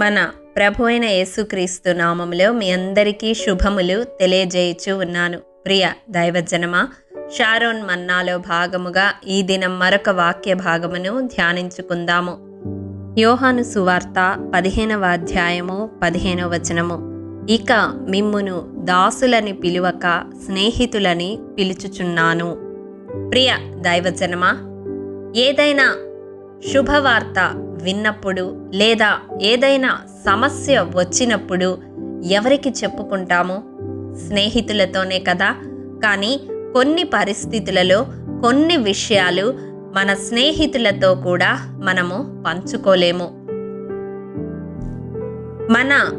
మన ప్రభు అయిన యేసుక్రీస్తు నామములో మీ అందరికీ శుభములు తెలియజేయచూ ఉన్నాను. ప్రియ దైవజనమా షారోన్ మన్నాలో భాగముగా ఈ దినం మరొక వాక్య భాగమును ధ్యానించుకుందాము. యోహాను సువార్త పదిహేనవ అధ్యాయము పదిహేనవ వచనము. ఇక మిమ్మును దాసులని పిలువక స్నేహితులని పిలుచుచున్నాను. ప్రియ దైవజనమా ఏదైనా శుభవార్త విన్నప్పుడు లేదా ఏదైనా సమస్య వచ్చినప్పుడు ఎవరికి చెప్పుకుంటాము? స్నేహితులతోనే కదా? కానీ కొన్ని పరిస్థితులలో కొన్ని విషయాలు మన స్నేహితులతో కూడా మనము పంచుకోలేము. మన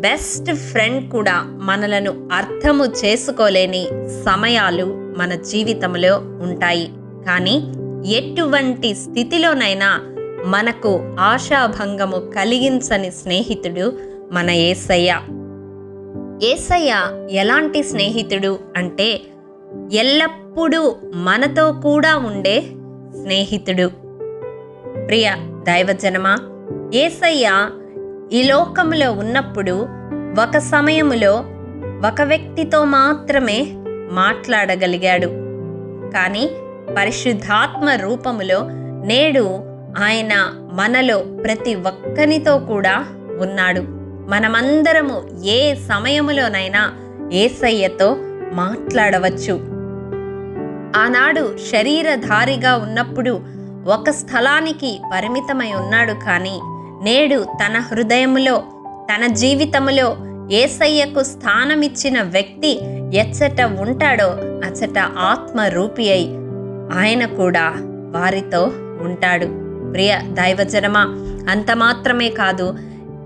బెస్ట్ ఫ్రెండ్ కూడా మనలను అర్థము చేసుకోలేని సమయాలు మన జీవితంలో ఉంటాయి. కానీ ఎటువంటి స్థితిలోనైనా మనకు ఆశాభంగము కలిగించని స్నేహితుడు మన ఏసయ్య. ఏసయ్య ఎలాంటి స్నేహితుడు అంటే ఎల్లప్పుడూ మనతో కూడా ఉండే స్నేహితుడు. ప్రియ దైవజనమా ఏసయ్య ఈ లోకంలో ఉన్నప్పుడు ఒక సమయములో ఒక వ్యక్తితో మాత్రమే మాట్లాడగలిగాడు. కానీ పరిశుద్ధాత్మ రూపములో నేడు ఆయన మనలో ప్రతి ఒక్కనితో కూడా ఉన్నాడు. మనమందరము ఏ సమయములోనైనా ఏసయ్యతో మాట్లాడవచ్చు. ఆనాడు శరీరధారిగా ఉన్నప్పుడు ఒక స్థలానికి పరిమితమై ఉన్నాడు కానీ నేడు తన హృదయములో తన జీవితములో ఏసయ్యకు స్థానమిచ్చిన వ్యక్తి ఎచ్చట ఉంటాడో అచ్చట ఆత్మ రూపి అయి ఆయన కూడా వారితో ఉంటాడు. ప్రియ దైవజనమా అంత మాత్రమే కాదు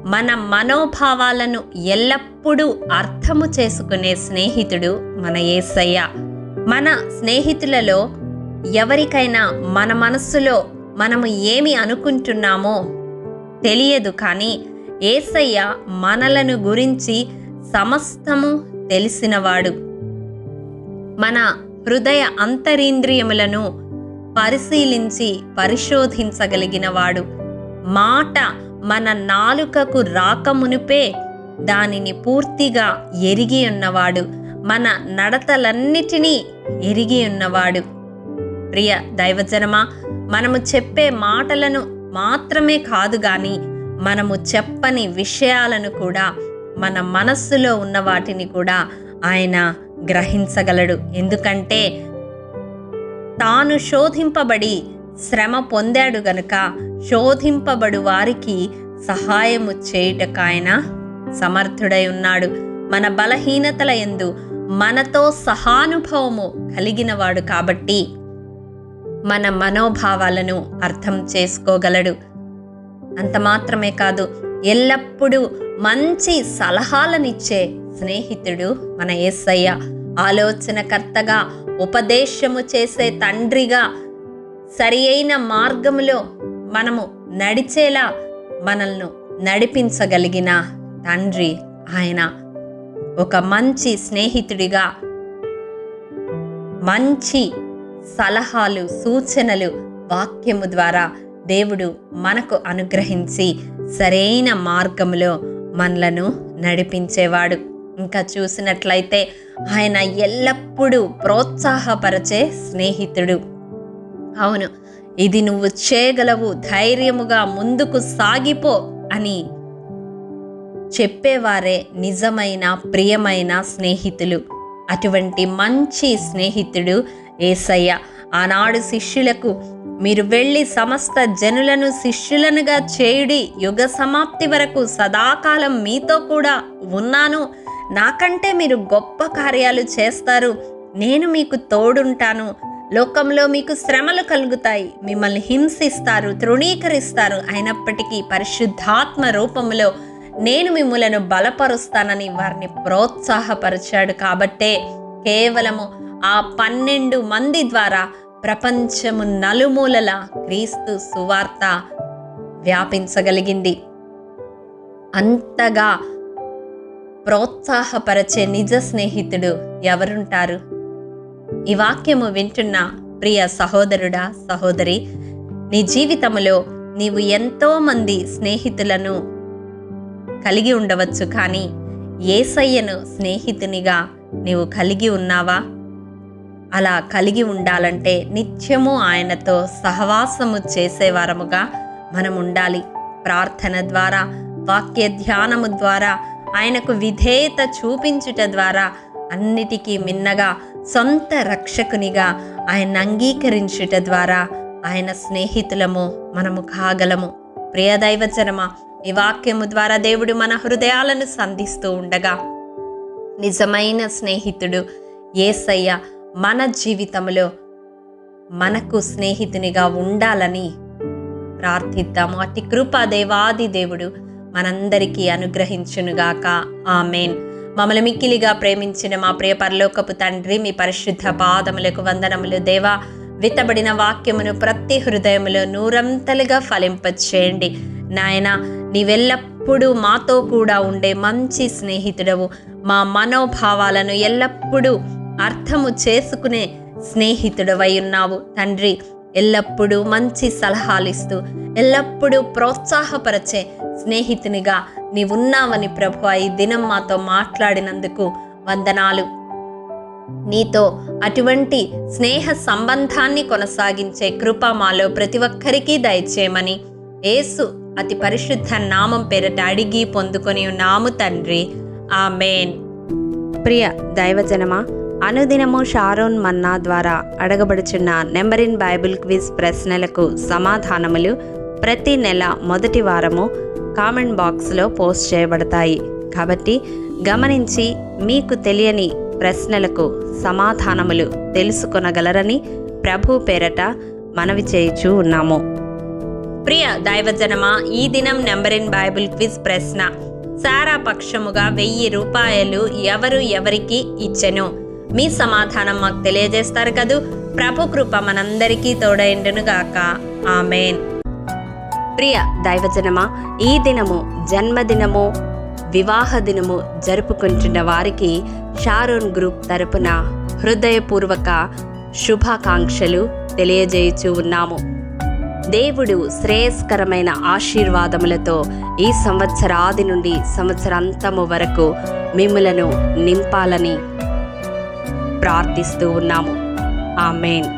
మన మనోభావాలను ఎల్లప్పుడూ అర్థము చేసుకునే స్నేహితుడు మన ఏసయ్య. మన స్నేహితులలో ఎవరికైనా మన మనస్సులో మనము ఏమి అనుకుంటున్నామో తెలియదు కానీ ఏసయ్య మనలను గురించి సమస్తము తెలిసినవాడు. మన హృదయ అంతరింద్రియములను పరిశీలించి పరిశోధించగలిగినవాడు. మాట మన నాలుకకు రాకమునుపే దానిని పూర్తిగా ఎరిగి ఉన్నవాడు మన నడతలన్నిటినీ ఎరిగి ఉన్నవాడు ప్రియ దైవజనమా మనము చెప్పే మాటలను మాత్రమే కాదు గాని మనము చెప్పని విషయాలను కూడా మన మనస్సులో ఉన్న వాటిని కూడా ఆయన గ్రహించగలడు. ఎందుకంటే తాను శోధింపబడి శ్రమ పొందాడు గనుక శోధింపబడు వారికి సహాయము చేయుటకు ఆయన సమర్థుడై ఉన్నాడు. మన బలహీనతల ఎందు మనతో సహానుభవము కలిగినవాడు కాబట్టి మన మనోభావాలను అర్థం చేసుకోగలడు. అంత మాత్రమే కాదు ఎల్లప్పుడూ మంచి సలహాలనిచ్చే స్నేహితుడు మన ఏసయ్య ఆలోచనకర్తగా ఉపదేశము చేసే తండ్రిగా సరి అయిన మార్గములో మనము నడిచేలా మనల్ని నడిపించగలిగిన తండ్రి ఆయన. ఒక మంచి స్నేహితుడిగా మంచి సలహాలు సూచనలు వాక్యము ద్వారా దేవుడు మనకు అనుగ్రహించి సరైన మార్గములో మనలను నడిపించేవాడు. ఇంకా చూసినట్లయితే ఆయన ఎల్లప్పుడూ ప్రోత్సాహపరచే స్నేహితుడు. అవును ఇది నువ్వు చేయగలవు ధైర్యముగా ముందుకు సాగిపో అని చెప్పేవారే నిజమైన ప్రియమైన స్నేహితులు. అటువంటి మంచి స్నేహితుడు ఏసయ్య. ఆనాడు శిష్యులకు మీరు వెళ్ళి సమస్త జనులను శిష్యులనుగా చేయుడి యుగ సమాప్తి వరకు సదాకాలం మీతో కూడా ఉన్నాను. నాకంటే మీరు గొప్ప కార్యాలు చేస్తారు. నేను మీకు తోడుంటాను. లోకంలో మీకు శ్రమలు కలుగుతాయి. మిమ్మల్ని హింసిస్తారు తృణీకరిస్తారు. అయినప్పటికీ పరిశుద్ధాత్మ రూపంలో నేను మిమ్మలను బలపరుస్తానని వారిని ప్రోత్సాహపరిచాడు. కాబట్టే కేవలము ఆ పన్నెండు మంది ద్వారా ప్రపంచము నలుమూలల క్రీస్తు సువార్త వ్యాపించగలిగింది. అంతగా ప్రోత్సాహపరచే నిజ స్నేహితుడు ఎవరుంటారు? ఈ వాక్యము వింటున్న ప్రియ సహోదరుడా సహోదరి నీ జీవితములో నీవు ఎంతో మంది స్నేహితులను కలిగి ఉండవచ్చు కానీ ఏసయ్యను స్నేహితునిగా నీవు కలిగి ఉన్నావా? అలా కలిగి ఉండాలంటే నిత్యము ఆయనతో సహవాసము చేసేవారముగా మనం ఉండాలి ప్రార్థన ద్వారా వాక్య ధ్యానము ద్వారా ఆయనకు విధేయత చూపించుట ద్వారా అన్నిటికీ మిన్నగా సొంత రక్షకునిగా ఆయన అంగీకరించుట ద్వారా ఆయన స్నేహితులము మనము కాగలము. ప్రియ దైవజనమా ఈ వాక్యము ద్వారా దేవుడు మన హృదయాలను సంధిస్తూ ఉండగా నిజమైన స్నేహితుడు ఏసయ్య మన జీవితంలో మనకు స్నేహితునిగా ఉండాలని ప్రార్థిద్దాము. అతి కృప దేవాది దేవుడు మనందరికీ అనుగ్రహించునుగాక. ఆమెన్. మమ్మల్ని మిక్కిలిగా ప్రేమించిన మా ప్రియ పరలోకపు తండ్రి మీ పరిశుద్ధ పాదములకు వందనములు దేవా. విత్తబడిన వాక్యమును ప్రతి హృదయములో నూరంతలుగా ఫలింపచేయండి. నాయన నీవెల్లప్పుడూ మాతో కూడా ఉండే మంచి స్నేహితుడవు. మా మనోభావాలను ఎల్లప్పుడూ అర్థము చేసుకునే స్నేహితుడవై ఉన్నావు తండ్రి. ఎల్లప్పుడూ మంచి సలహాలు ఇస్తూ ఎల్లప్పుడూ ప్రోత్సాహపరచే స్నేహితునిగా నీవున్నావని ప్రభు ఈ దినం మాతో మాట్లాడినందుకు వందనాలు. నీతో అటువంటి స్నేహ సంబంధాన్ని కొనసాగించే కృప మాలో ప్రతి ఒక్కరికి దయచేయమని యేసు అతి పరిశుద్ధ నామం పేరట అడిగి పొందుకొని ఉన్నాము తండ్రి. ఆమెన్. ప్రియ దైవజనమా అనుదినము షారోన్ మన్నా ద్వారా అడగబడుచున్న నెంబర్ ఇన్ బైబిల్ క్విజ్ ప్రశ్నలకు సమాధానములు ప్రతి నెల మొదటి వారము కామెంట్ బాక్స్లో పోస్ట్ చేయబడతాయి. కాబట్టి గమనించి మీకు తెలియని ప్రశ్నలకు సమాధానములు తెలుసుకొనగలరని ప్రభు పేరట మనవి చేయుచూ ఉన్నాము. ప్రియ దైవజనమా ఈ దినం నెంబర్ ఇన్ బైబిల్ క్విజ్ ప్రశ్న. సారా పక్షముగా వెయ్యి రూపాయలు ఎవరు ఎవరికి ఇచ్చెను? మీ సమాధానం మాకు తెలియజేస్తారు కదూ? ప్రభు కృప మనందరికీ తోడైండునుగాక. ఆమెన్. ప్రియ దైవజనమా ఈ దినము జన్మదినము వివాహ దినము జరుపుకుంటున్న వారికి షారోన్ గ్రూప్ తరపున హృదయపూర్వక శుభాకాంక్షలు తెలియజేయచూ ఉన్నాము. దేవుడు శ్రేయస్కరమైన ఆశీర్వాదములతో ఈ సంవత్సరాది నుండి సంవత్సరాంతము వరకు మిమ్మలను నింపాలని ప్రార్థిస్తూ ఉన్నాము. ఆమెన్.